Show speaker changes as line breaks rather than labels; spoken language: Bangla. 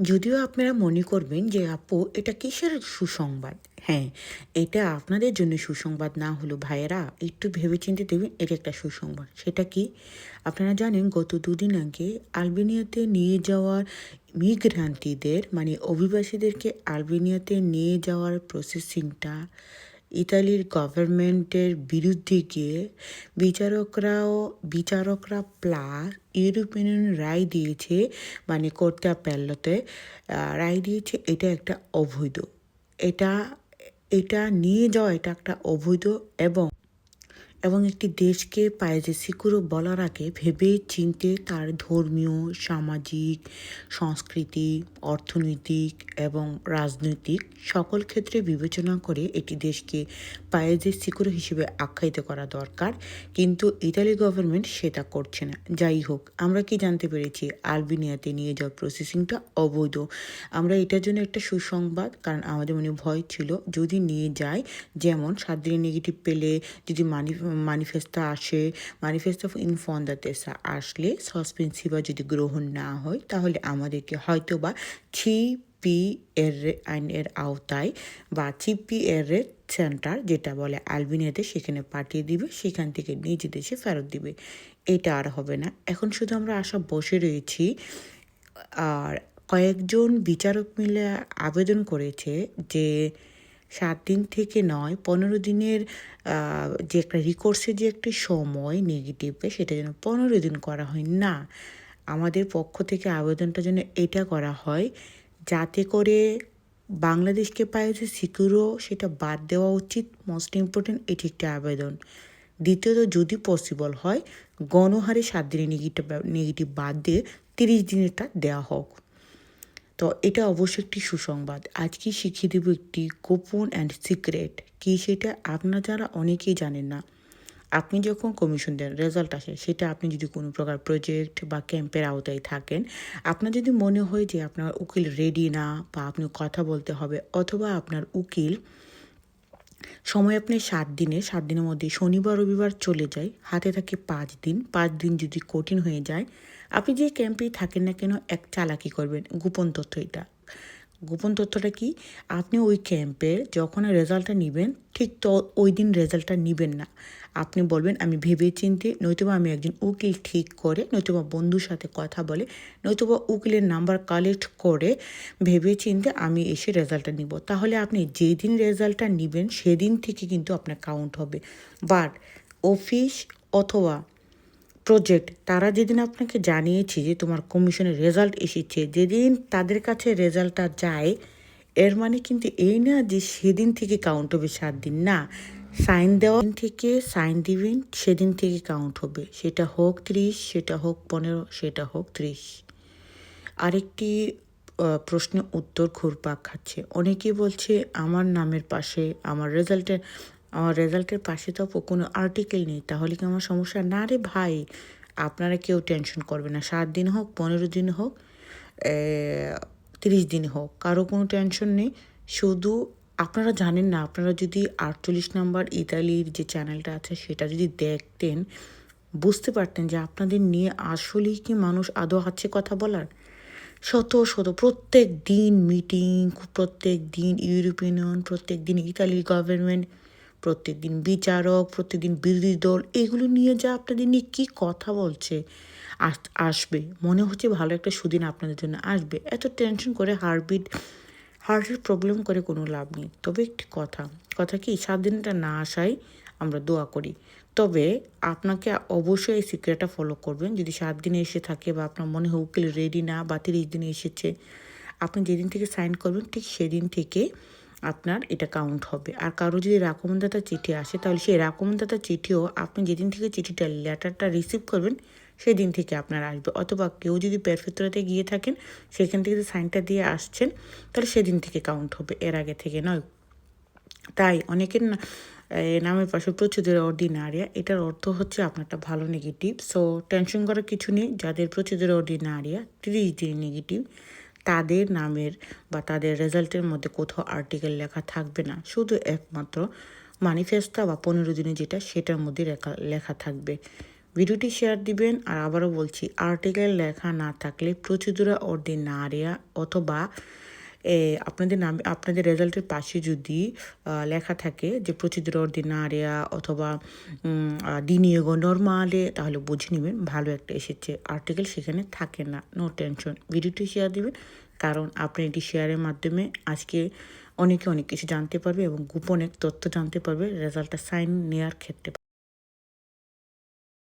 যদিও আপনারা মনে করবেন যে, আপু, এটা কিসের সুসংবাদ? হ্যাঁ এটা আপনাদের জন্য সুসংবাদ না হলো ভাইয়েরা, একটু ভেবেচিন্তে দেবেন এটা একটা সুসংবাদ। সেটা কি? আপনারা জানেন, গত দুদিন আগে আলবেনিয়াতে নিয়ে যাওয়ার মিগ্রান্তিদের মানে অভিবাসীদেরকে আলবেনিয়াতে নিয়ে যাওয়ার প্রসেসিংটা ইতালির গভর্নমেন্টের বিরুদ্ধে গিয়ে বিচারকরাও, বিচারকরা প্লাস ইউরোপিয়ান রায় দিয়েছে মানে করতে প্যাল্লতে রায় দিয়েছে, এটা একটা অবৈধ। এটা এটা নিয়ে যাওয়া, এটা একটা অবৈধ এবং এবং একটি দেশকে পায়ে সিকুরো বলার আগে ভেবে চিনতে তার ধর্মীয়, সামাজিক সংস্কৃতি অর্থনৈতিক এবং রাজনৈতিক সকল ক্ষেত্রে বিবেচনা করে একটি দেশকে পায়ে সিকুরো হিসেবে আখ্যায়িত করা দরকার। কিন্তু ইতালি গভর্নমেন্ট সেটা করছে না। যাই হোক, আমরা কি জানতে পেরেছি? আলবেনিয়াতে নিয়ে যাওয়ার প্রসেসিংটা অবৈধ। আমরা এটার জন্য একটা সুসংবাদ, কারণ আমাদের মনে ভয় ছিল, যদি নিয়ে যায়, যেমন সাত দিনের নেগেটিভ পেলে, যদি মানি মানিফেস্টো আসে মানিফেস্টো অফ ইনফন্দাতেসা আসলে সসপেন্সিভা যদি গ্রহণ না হয়, তাহলে আমাদেরকে হয়তো বা ছি পি এর আইনের আওতায় বা চিপি এর সেন্টার যেটা বলে আলবিনিয়াতে সেখানে পাঠিয়ে দিবে, সেখান থেকে নিজ দেশে ফেরত দিবে। এটা আর হবে না। এখন শুধু আমরা আশা বসে রয়েছি, আর কয়েকজন বিচারক মিলে আবেদন করেছে যে সাত দিন থেকে নয়, পনেরো দিনের যে একটা রিকোর্সের যে একটি সময় নেগেটিভে সেটা যেন পনেরো দিন করা হয়। না, আমাদের পক্ষ থেকে আবেদনটা যেন এটা করা হয় যাতে করে বাংলাদেশকে পায় যে সিকিউরও সেটা বাদ দেওয়া উচিত। মোস্ট ইম্পর্টেন্ট এটি একটি আবেদন। দ্বিতীয়ত, যদি পসিবল হয়, গণহারে সাত দিনের নেগেটিভ নেগেটিভ বাদ দিয়ে তিরিশ দিনেরটা দেওয়া হোক। তো এটা অবশ্যই একটি সুসংবাদ। আজকে শিখিয়ে দেব একটি গোপন অ্যান্ড সিক্রেট কি সেটা? আপনার যারা অনেকেই জানেন না, আপনি যখন কমিশন দেন রেজাল্ট আসে, সেটা আপনি যদি কোনো প্রকার প্রজেক্ট বা ক্যাম্পের আওতায় থাকেন, আপনার যদি মনে হয় যে আপনার উকিল রেডি না বা আপনি কথা বলতে হবে অথবা আপনার উকিল সময় আপনি সাত দিনে, সাত দিনের মধ্যে শনিবার, রবিবার চলে যায়। হাতে থাকে পাঁচ দিন। পাঁচ দিন যদি কঠিন হয়ে যায়, আপনি যে ক্যাম্পেই থাকেন না কেন, এক চালাকি করবেন। গোপন তথ্য এটা। গোপন তথ্যটা কি? আপনি ওই ক্যাম্পের যখন রেজাল্টটা নেবেন, ঠিক তো ওই দিন রেজাল্টটা নেবেন না। আপনি বলবেন, আমি ভেবে চিনতে নয়তোবা আমি একজন উকিল ঠিক করে, নয়তোবা বন্ধুর সাথে কথা বলে, নয়তোবা উকিলের নাম্বার কালেক্ট করে ভেবে চিনতে আমি এসে রেজাল্টটা নিব। তাহলে আপনি যেই দিন রেজাল্টটা নেবেন, সেদিন থেকে কিন্তু আপনার কাউন্ট হবে। বাট অফিস অথবা প্রজেক্ট তারা যেদিন আপনাকে জানিয়েছে যে তোমার কমিশনের রেজাল্ট এসেছে, যেদিন তাদের কাছে রেজাল্টটা যায়, এর মানে কিন্তু এই না যে সেদিন থেকে কাউন্ট হবে সাত দিন। না সাইন দেওয়া থেকে সাইন দিবেন, সেদিন থেকে কাউন্ট হবে। সেটা হোক ত্রিশ, সেটা হোক পনেরো, সেটা হোক ত্রিশ। আরেকটি প্রশ্নের উত্তর ঘুরপাক খাচ্ছে। অনেকে বলছে, আমার নামের পাশে আমার রেজাল্টের আমার রেজাল্টের পাশে তো কোনো আর্টিকেল নেই। তাহলে কি আমার সমস্যা? না রে ভাই, আপনারা কেউ টেনশন করবে না। সাত দিন হোক, পনেরো দিন হোক তিরিশ দিন হোক, কারও কোনো টেনশন নেই। শুধু আপনারা জানেন না, আপনারা যদি আটচল্লিশ নাম্বার ইতালির যে চ্যানেলটা আছে, সেটা যদি দেখতেন, বুঝতে পারতেন যে আপনাদের নিয়ে আসলেই কি মানুষ আদৌ আছে কথা বলার? শত শত, প্রত্যেক দিন মিটিং প্রত্যেক দিন ইউরোপিয়ান প্রত্যেক দিন ইতালির গভর্নমেন্ট প্রত্যেক দিন বিচারক, প্রত্যেকদিন বিরোধী দল, এগুলো নিয়ে যা আপনাদের নিয়ে কী কথা বলছে আসবে। মনে হচ্ছে ভালো একটা সুদিন আপনাদের জন্য আসবে। এত টেনশন করে হার্টবিট হার্টের প্রবলেম করে কোনো লাভ নেই। তবে একটি কথা কথা কি, সাত দিনটা না আসাই আমরা দোয়া করি। তবে আপনাকে অবশ্যই এই সিক্রেটটা ফলো করবেন। যদি সাত দিনে এসে থাকে বা আপনার মনে হয় উকিল রেডি না বা তিরিশ দিনে এসেছে, আপনি যেদিন থেকে সাইন করবেন, ঠিক সেদিন থেকে আপনার এটা কাউন্ট হবে। আর কারও যদি রাকমদাতা চিঠি আসে, তাহলে সেই রাকমদাতা চিঠিও আপনি যেদিন থেকে চিঠিটা, লেটারটা রিসিভ করবেন, সেদিন থেকে আপনার আসবে। অথবা কেউ যদি পেরফেক্টরাতে গিয়ে থাকেন, সেখান থেকে যদি সাইনটা দিয়ে আসছেন, তাহলে সেদিন থেকে কাউন্ট হবে, এর আগে থেকে নয়। তাই অনেকের নামের পাশে প্রচুরের অর্ডিনারিয়া এটার অর্থ হচ্ছে আপনারটা ভালো নেগেটিভ সো টেনশন করার কিছু নেই, যাদের প্রচুরের অর্ডিনারিয়া তিরিশ দিন নেগেটিভ তাদের নামের বা তাদের রেজাল্টের মধ্যে কোথাও আর্টিকেল লেখা থাকবে না। শুধু একমাত্র মানিফেস্টা বা পনেরো দিনে যেটা, সেটার মধ্যে লেখা লেখা থাকবে। ভিডিওটি শেয়ার দিবেন আর আবারও বলছি, আর্টিকেল লেখা না থাকলে প্রচুদুরা অর্ডিনারিয়া অথবা আপনাদের নাম, আপনাদের রেজাল্টের পাশে যদি লেখা থাকে যে প্রচুদুরা অর্ডিনারিয়া অথবা ডিনিয়েগো নর্মালে তাহলে বুঝে নেবেন, ভালো একটা এসেছে আর্টিকেল সেখানে থাকে না নো টেনশন ভিডিওটি শেয়ার দিবেন, কারণ আপনি এটি শেয়ারের মাধ্যমে আজকে অনেকে অনেক কিছু জানতে পারবে এবং গোপনে তথ্য জানতে পারবে রেজাল্টটা সাইন নেওয়ার ক্ষেত্রে।